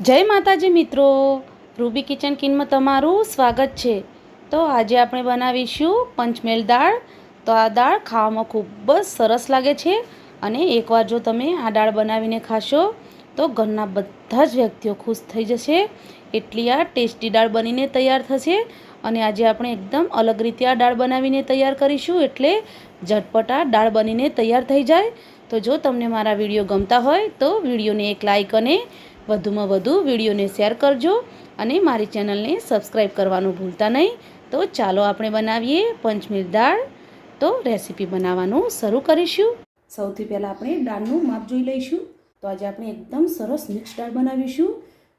જય માતાજી મિત્રો. રૂબી કિચન કિનમાં તમારું સ્વાગત છે. તો આજે આપણે બનાવીશું પંચમેલ દાળ. તો આ દાળ ખાવામાં ખૂબ જ સરસ લાગે છે અને એકવાર જો તમે આ દાળ બનાવીને ખાશો, તો ઘરના બધા જ વ્યક્તિઓ ખુશ થઈ જશે. એટલી આ ટેસ્ટી દાળ બનીને તૈયાર થશે અને આજે આપણે એકદમ અલગ રીતે આ દાળ બનાવીને તૈયાર કરીશું એટલે ઝટપટ આ દાળ બનીને તૈયાર થઈ જાય. તો જો તમને મારા વીડિયો ગમતા હોય, તો વિડીયોને એક લાઇક અને વધુમાં વધુ વિડીયોને શેર કરજો અને મારી ચેનલને સબસ્ક્રાઈબ કરવાનું ભૂલતા નહીં. તો ચાલો આપણે બનાવીએ પંચમીર દાળ. તો રેસીપી બનાવવાનું શરૂ કરીશું. સૌથી પહેલાં આપણે દાળનું માપ જોઈ લઈશું. તો આજે આપણે એકદમ સરસ મિક્સ દાળ બનાવીશું.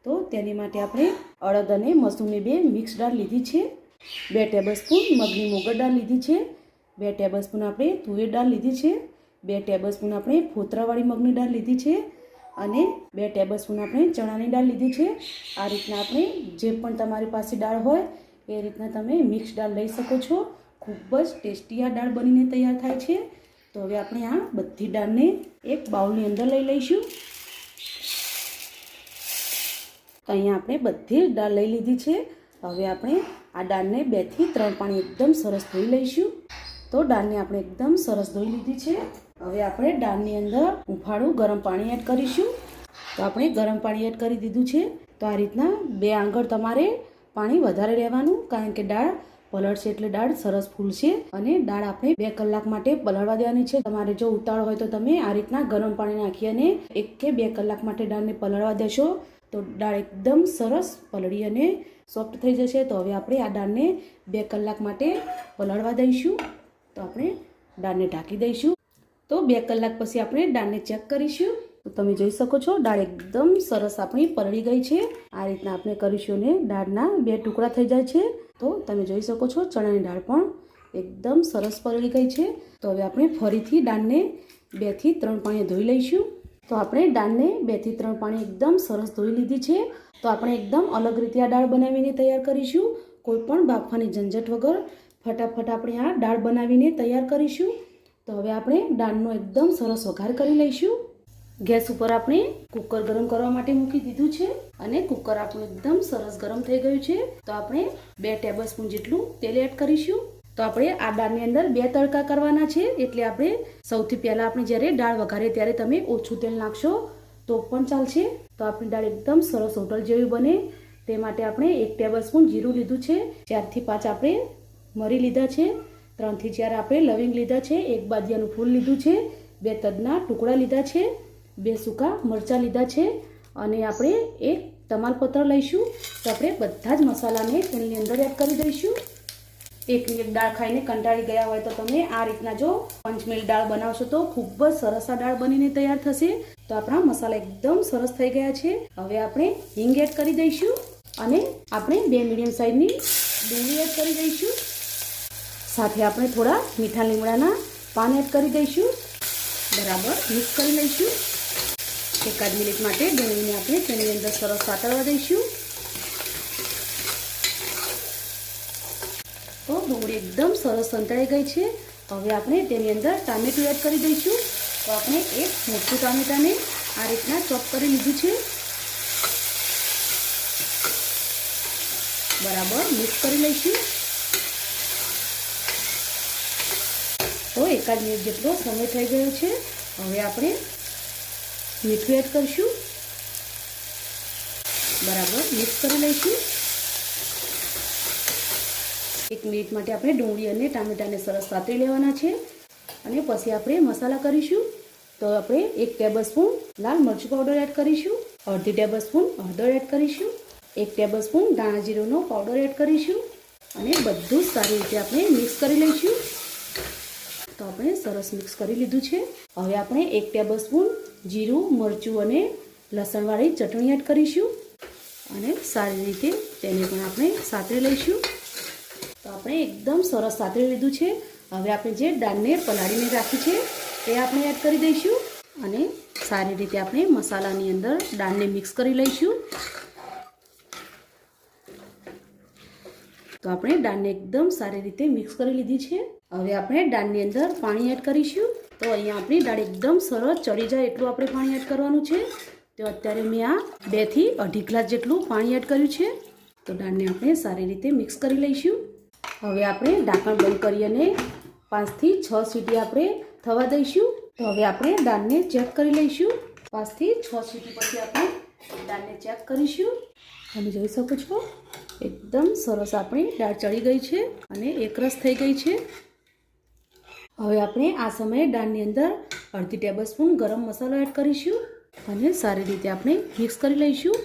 તો તેની માટે આપણે અડદ અને મસૂરની બે મિક્સ દાળ લીધી છે. બે ટેબલસ્પૂન મગની મોગર દાળ લીધી છે. બે ટેબલસ્પૂન આપણે તુવેર દાળ લીધી છે. બે ટેબલસ્પૂન આપણે ફોતરાવાળી મગની દાળ લીધી છે. અને બે ટેબલ સ્પૂન આપણે ચણાની દાળ લીધી છે. આ રીતના આપણે જે પણ તમારી પાસે દાળ હોય, એ રીતના તમે મિક્સ દાળ લઈ શકો છો. ખૂબ જ ટેસ્ટી આ દાળ બનીને તૈયાર થાય છે. તો હવે આપણે આ બધી દાળને એક બાઉલની અંદર લઈ લઈશું. તો અહીંયા આપણે બધી જ દાળ લઈ લીધી છે. હવે આપણે આ દાળને બેથી ત્રણ પાણી એકદમ સરસ ધોઈ લઈશું. તો દાળને આપણે એકદમ સરસ ધોઈ લીધી છે. હવે આપણે દાળની અંદર ઉફાળું ગરમ પાણી એડ કરીશું. તો આપણે ગરમ પાણી એડ કરી દીધું છે. તો આ રીતના બે આંગળ તમારે પાણી વધારે રહેવાનું, કારણ કે દાળ પલળશે એટલે દાળ સરસ ફૂલશે અને દાળ આપણે બે કલાક માટે પલળવા દેવાની છે. તમારે જો ઉતાળ હોય તો તમે આ રીતના ગરમ પાણી નાખી અને એક કે બે કલાક માટે દાળને પલળવા દેશો. તો દાળ એકદમ સરસ પલળી અને સોફ્ટ થઈ જશે. તો હવે આપણે આ દાળને બે કલાક માટે પલળવા દઈશું. તો આપણે દાળને ઢાંકી દઈશું. તો બે કલાક પછી આપણે દાળને ચેક કરીશું. તો તમે જોઈ શકો છો દાળ એકદમ સરસ આપણી પરળી ગઈ છે. આ રીતના આપણે કરીશું ને દાળના બે ટુકડા થઈ જાય છે. તો તમે જોઈ શકો છો, ચણાની દાળ પણ એકદમ સરસ પરળી ગઈ છે. તો હવે આપણે ફરીથી દાળને બેથી ત્રણ પાણી ધોઈ લઈશું. તો આપણે દાળને બેથી ત્રણ પાણી એકદમ સરસ ધોઈ લીધી છે. તો આપણે એકદમ અલગ રીતે આ દાળ બનાવીને તૈયાર કરીશું. કોઈ પણ બાફવાની ઝંઝટ વગર ફટાફટ આપણે આ દાળ બનાવીને તૈયાર કરીશું. તો હવે આપણે દાળનો એકદમ સરસ વઘાર કરી લઈશું. ગેસ ઉપર આપણે કુકર ગરમ કરવા માટે મૂકી દીધું છે અને કુકર આપણું એકદમ સરસ ગરમ થઈ ગયું છે. તો આપણે બે ટેબલ સ્પૂન જેટલું તેલ એડ કરીશું. તો આપણે આ દાળની અંદર બે તડકા કરવાના છે. એટલે આપણે સૌથી પહેલાં આપણે જ્યારે દાળ વઘારે ત્યારે તમે ઓછું તેલ નાખશો તો પણ ચાલશે. તો આપણી દાળ એકદમ સરસ હોટલ જેવી બને. તે માટે આપણે એક ટેબલ સ્પૂન જીરું લીધું છે. ચારથી પાંચ આપણે મરી લીધા છે. ત્રણથી ચાર આપણે લવિંગ લીધા છે, એક બાદિયાનું ફૂલ લીધું છે, બે તદના ટુકડા લીધા છે, બે સૂકા મરચાં લીધા છે અને આપણે એક તમાલપત્ર લઈશું. તો આપણે બધા જ મસાલાને તેની અંદર એડ કરી દઈશું. એક મિનિટ દાળ ખાઈને કંટાળી ગયા હોય તો તમે આ રીતના જો પંચમેલ દાળ બનાવશો તો ખૂબ જ સરસ આ દાળ બનીને તૈયાર થશે. તો આપણા મસાલા એકદમ સરસ થઈ ગયા છે. હવે આપણે હિંગ એડ કરી દઈશું અને આપણે બે મીડિયમ સાઈઝની ડુંગળી એડ કરી દઈશું. સાથે આપણે થોડા મીઠા લીમડાના પાન એડ કરી દઈશું. બરાબર, મિક્સ કરી લઈશું. એકાદ મિનિટ માટે ડુંગળીને આપણે તેની અંદર સરસ સાતળવા દઈશું. તો ડુંગળી એકદમ સરસ સંતળાઈ ગઈ છે. હવે આપણે તેની અંદર ટામેટું એડ કરી દઈશું. તો આપણે એક મોટું ટામેટાને આ રીતના ચોપ કરી લીધું છે. બરાબર, મિક્સ કરી લઈશું. તો એકાદ મિનિટ જેટલો સમય થઈ ગયો છે, હવે આપણે મીઠું એડ કરીશું. બરાબર, મિક્સ કરી લઈશું. એક મિનિટ માટે આપણે ડુંગળી અને ટામેટાને સરસ સાતરી લેવાના છે. અને પછી આપણે મસાલા કરીશું. તો આપણે એક ટેબલ સ્પૂન લાલ મરચું પાવડર એડ કરીશું. અડધી ટેબલ સ્પૂન હળદર એડ કરીશું. એક ટેબલ સ્પૂન દાણા જીરુંનો પાવડર એડ કરીશું. અને બધું સારી રીતે આપણે મિક્સ કરી લઈશું. આપણે સરસ મિક્સ કરી લીધું છે. હવે આપણે એક ટેબલ સ્પૂન જીરું, મરચું અને લસણવાળી ચટણી એડ કરીશું. અને સારી રીતે તેને પણ આપણે સાતરી લઈશું. તો આપણે એકદમ સરસ સાતરી લીધું છે. હવે આપણે જે દાળને પલાળીને રાખી છે, તે આપણે એડ કરી દઈશું. અને સારી રીતે આપણે મસાલાની અંદર દાળને મિક્સ કરી લઈશું. તો આપણે દાળને એકદમ સારી રીતે મિક્સ કરી લીધી છે. હવે આપણે દાળની અંદર પાણી એડ કરીશું. તો અહીંયા આપણી દાળ એકદમ સરસ ચડી જાય એટલું આપણે પાણી એડ કરવાનું છે. તો અત્યારે મેં આ બેથી અઢી ગ્લાસ જેટલું પાણી એડ કર્યું છે. તો દાળને આપણે સારી રીતે મિક્સ કરી લઈશું. હવે આપણે ઢાંકણ બંધ કરી અને પાંચથી છ સીટી આપણે થવા દઈશું. તો હવે આપણે દાળને ચેક કરી લઈશું. પાંચથી છ સીટી પછી આપણે દાળને ચેક કરીશું. તમે જોઈ શકો છો? એકદમ સરસ આપણી દાળ ચડી ગઈ છે અને એકરસ થઈ ગઈ છે. હવે આપણે આ સમયે દાળની અંદર અડધી ટેબલ સ્પૂન ગરમ મસાલો એડ કરીશું અને સારી રીતે આપણે મિક્સ કરી લઈશું.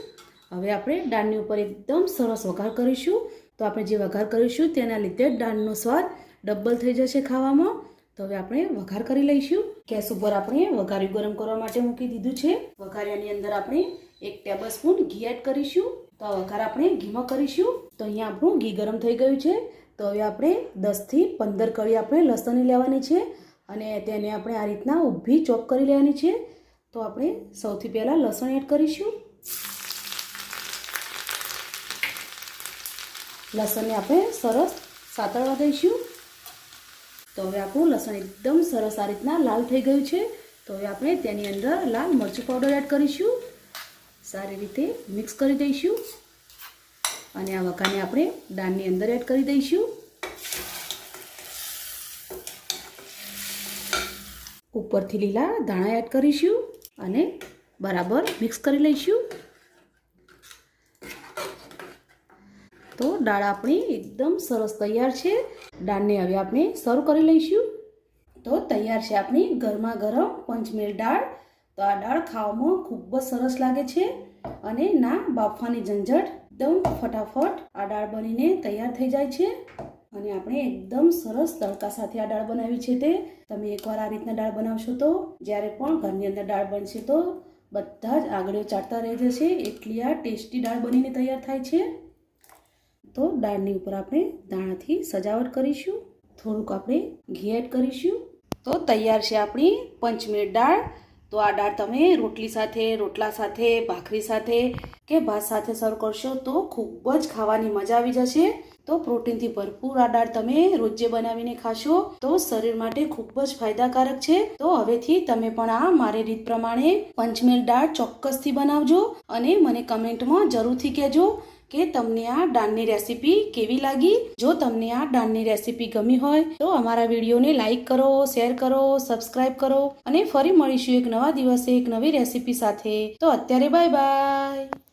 હવે આપણે દાળની ઉપર એકદમ સરસ વઘાર કરીશું. તો આપણે જે વઘાર કરીશું તેના લીધે દાળનો સ્વાદ ડબલ થઈ જશે ખાવામાં. તો હવે આપણે વઘાર કરી લઈશું. ગેસ ઉપર આપણે વઘાર્યું ગરમ કરવા માટે મૂકી દીધું છે. વઘાર્યાની અંદર આપણે એક ટેબલ સ્પૂન ઘી એડ કરીશું. તો વઘાર આપણે ઘીમાં કરીશું. તો અહીંયા આપણું ઘી ગરમ થઈ ગયું છે. તો હવે આપણે દસથી પંદર કળી આપણે લસણની લેવાની છે અને તેને આપણે આ રીતના ઊભી ચોપ કરી લેવાની છે. તો આપણે સૌથી પહેલાં લસણ એડ કરીશું. લસણને આપણે સરસ સાતળવા દઈશું. તો હવે આપણું લસણ એકદમ સરસ આ રીતના લાલ થઈ ગયું છે. તો હવે આપણે તેની અંદર લાલ મરચું પાવડર એડ કરીશું. સારી રીતે મિક્સ કરી દઈશું. અને આ વકાને આપણે દાળની અંદર એડ કરી દઈશું. ઉપરથી લીલા ધાણા એડ કરીશું અને બરાબર મિક્સ કરી લઈશું. તો દાળ આપણી એકદમ સરસ તૈયાર છે. દાળને હવે આપણે સર્વ કરી લઈશું. તો તૈયાર છે આપણી ગરમા ગરમ પંચમેલ દાળ. તો આ દાળ ખાવામાં ખૂબ જ સરસ લાગે છે અને ના બાફવાની ઝંઝટ એકદમ ફટાફટ આ દાળ બનીને તૈયાર થઈ જાય છે. અને આપણે એકદમ સરસ તડકા સાથે આ દાળ બનાવી છે તે. તમે એકવાર આ રીતના દાળ બનાવશો તો, જ્યારે પણ ઘરની અંદર દાળ બનશે તો, બધા જ આગળીઓ ચાટતા રહી જશે. એટલી આ ટેસ્ટી દાળ બનીને તૈયાર થાય છે. તો દાળની ઉપર આપણે દાણાથી સજાવટ કરીશું. થોડુંક આપણે ઘી એડ કરીશું. તો તૈયાર છે આપણી પંચમેળ દાળ. તો આ દાળ તમે રોટલી સાથે, રોટલા સાથે, ભાખરી સાથે કે ભાત સાથે સર્વ કરશો તો ખૂબ જ ખાવાની મજા આવી જશે. તો પ્રોટીનથી ભરપૂર આ દાળ તમે રોજે બનાવીને ખાશો તો શરીર માટે ખૂબ જ ફાયદાકારક છે. તો હવેથી તમે પણ આ મારી રીત પ્રમાણે પંચમેલ દાળ ચોક્કસથી બનાવજો અને મને કમેન્ટમાં જરૂરથી કહેજો. કે તમને આ દાળની રેસીપી કેવી લાગી? જો તમને આ દાળની રેસીપી ગમી હોય, તો અમારા વિડીયોને લાઈક કરો, શેર કરો સબસ્ક્રાઈબ કરો અને ફરી મળીશું એક નવા દિવસે એક નવી રેસીપી સાથે. તો અત્યારે બાય બાય.